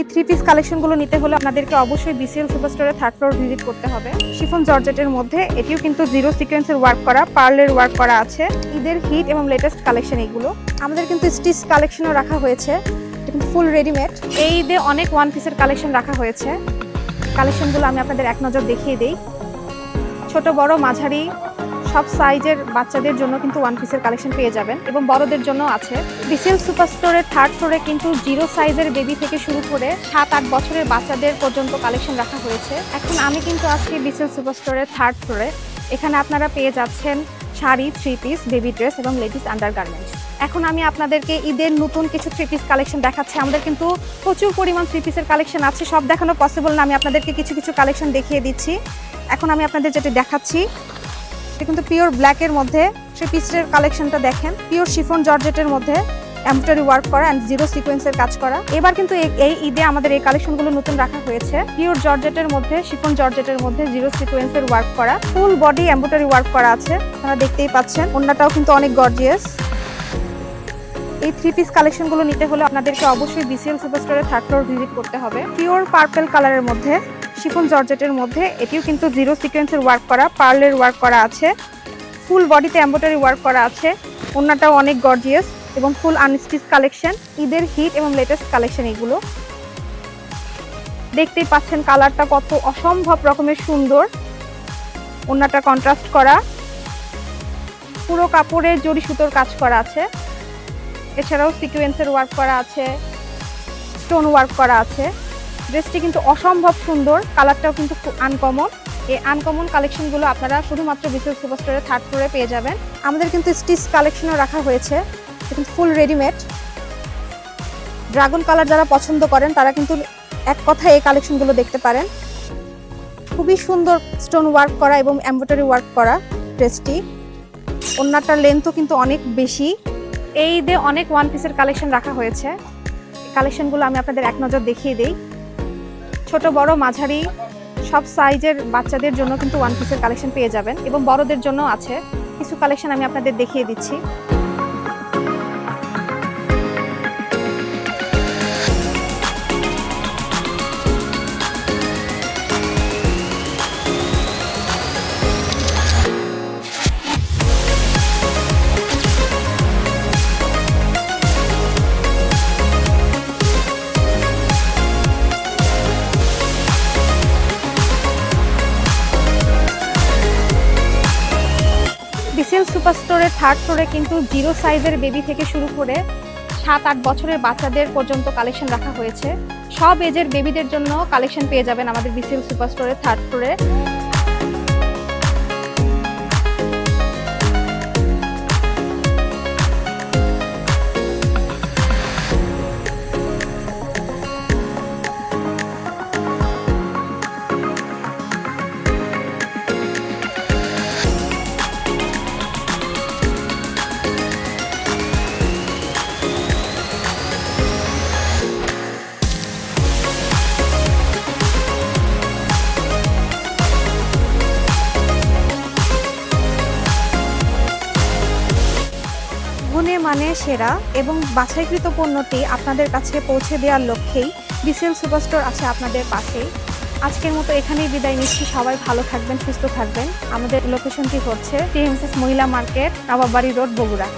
এই three piece কালেকশনগুলো নিতে হলে আপনাদেরকে অবশ্যই বিসিএল সুপার স্টোরে থার্ড ফ্লোর ভিজিট করতে হবে। শিফন জর্জেটের মধ্যে এটিও কিন্তু জিরো সিকোয়েন্সের ওয়ার্ক করা পার্লের ওয়ার্ক করা আছে। ঈদের হিট এবং লেটেস্ট কালেকশন এইগুলো আমাদের কিন্তু স্টিচ কালেকশনও রাখা হয়েছে। ফুল রেডিমেড এই ঈদে অনেক ওয়ান পিসের কালেকশন রাখা হয়েছে। কালেকশনগুলো আমি আপনাদের এক নজর দেখিয়ে দিই। ছোট, বড়, মাঝারি সব সাইজের বাচ্চাদের জন্য কিন্তু ওয়ান পিসের কালেকশন পেয়ে যাবেন এবং বড়দের জন্য আছে। বিসিএল সুপার স্টোরের থার্ড ফ্লোরে কিন্তু জিরো সাইজের বেবি থেকে শুরু করে সাত, আট বছরের বাচ্চাদের পর্যন্ত কালেকশন রাখা হয়েছে। এখন আমি কিন্তু আজকে বিসিএল সুপার স্টোরের থার্ড ফ্লোরে এখানে আপনারা পেয়ে যাচ্ছেন sari three piece baby dress এবং লেডিস আন্ডার গার্মেন্টস এখন আমি আপনাদেরকে ঈদের নতুন কিছু থ্রি পিস কালেকশন দেখাচ্ছি। আমাদের কিন্তু প্রচুর পরিমাণ থ্রি পিসের কালেকশন আছে। সব দেখানো পসিবল না। আমি আপনাদেরকে কিছু কিছু কালেকশন দেখিয়ে দিচ্ছি। এখন আমি আপনাদের যেটা দেখাচ্ছি এটা কিন্তু পিওর ব্ল্যাকের মধ্যে থ্রি পিসের কালেকশনটা দেখেন। পিওর শিফন জর্জেটের মধ্যে এমব্রয়ডারি ওয়ার্ক করা অ্যান্ড জিরো সিকোয়েন্সের কাজ করা। এবার কিন্তু এই- ঈদে আমাদের এই কালেকশনগুলো নতুন রাখা হয়েছে। পিওর জর্জেটের মধ্যে শিফন জর্জেটের মধ্যে জিরো সিকোয়েন্সের ওয়ার্ক করা। ফুল বডি এমব্রয়ডারি ওয়ার্ক করা আছে, আপনারা দেখতেই পাচ্ছেন। অন্যটাও কিন্তু অনেক গর্জিয়াস এই থ্রি পিস কালেকশনগুলো নিতে হলে আপনাদেরকে অবশ্যই বিসিএল সুপার স্টোরে থার্ড ফ্লোর ভিজিট করতে হবে। পিওর পার্পেল কালারের মধ্যে শিফন জর্জেটের মধ্যে, এটিও কিন্তু জিরো সিকোয়েন্সের ওয়ার্ক করা পার্লের ওয়ার্ক করা আছে। ফুল বডিতে এমব্রয়ডারি ওয়ার্ক করা আছে। অন্যটাও অনেক গর্জিয়াস এবং ফুল আনস্টিচ কালেকশন ঈদের হিট এবং লেটেস্ট কালেকশন এগুলো। দেখতেই পাচ্ছেন কালারটা কত অসম্ভব রকমের সুন্দর। অন্যটা কন্ট্রাস্ট করা। পুরো কাপড়ে জড়ি সুতোর কাজ করা আছে। এছাড়াও সিকোয়েন্সের ওয়ার্ক করা আছে। স্টোন ওয়ার্ক করা আছে। ড্রেসটি কিন্তু অসম্ভব সুন্দর কালারটাও কিন্তু খুব আনকমন এই আনকমন কালেকশনগুলো আপনারা শুধুমাত্র বিশেষ সুপার স্টোরে থার্ড ফ্লোরে পেয়ে যাবেন। আমাদের কিন্তু স্টিচ কালেকশনও রাখা হয়েছে। কিন্তু ফুল রেডিমেড ড্রাগন কালার যারা পছন্দ করেন, তারা কিন্তু এক কথায় এই কালেকশনগুলো দেখতে পারেন। খুবই সুন্দর স্টোন ওয়ার্ক করা এবং এমব্রয়ডারি ওয়ার্ক করা ড্রেসটি ওনাটার লেন্থও কিন্তু অনেক বেশি। এই ঈদে অনেক ওয়ান পিসের কালেকশন রাখা হয়েছে কালেকশনগুলো আমি আপনাদের এক নজর দেখিয়ে দিই। ছোট, বড়, মাঝারি, সব সাইজের বাচ্চাদের জন্য কিন্তু ওয়ান পিসের কালেকশন পেয়ে যাবেন এবং বড়দের জন্য আছে। কিছু কালেকশন আমি আপনাদের দেখিয়ে দিচ্ছি। বিসিএল সুপার স্টোরের থার্ড ফ্লোরে কিন্তু জিরো সাইজের বেবি থেকে শুরু করে সাত, আট বছরের বাচ্চাদের পর্যন্ত কালেকশন রাখা হয়েছে। সব এজের বেবিদের জন্য কালেকশন পেয়ে যাবেন আমাদের বিসিএল সুপার স্টোরের থার্ড ফ্লোরে গুণে মানে সেরা এবং বাছাইকৃত পণ্যটি আপনাদের কাছে পৌঁছে দেওয়ার লক্ষ্যেই বিসিএল সুপারস্টোর আছে আপনাদের পাশেই। আজকের মতো এখানেই বিদায় নিচ্ছি। সবাই ভালো থাকবেন, সুস্থ থাকবেন। আমাদের লোকেশনটি হচ্ছে টিএমসিস মহিলা মার্কেট নবাবাড়ি রোড, বগুড়া।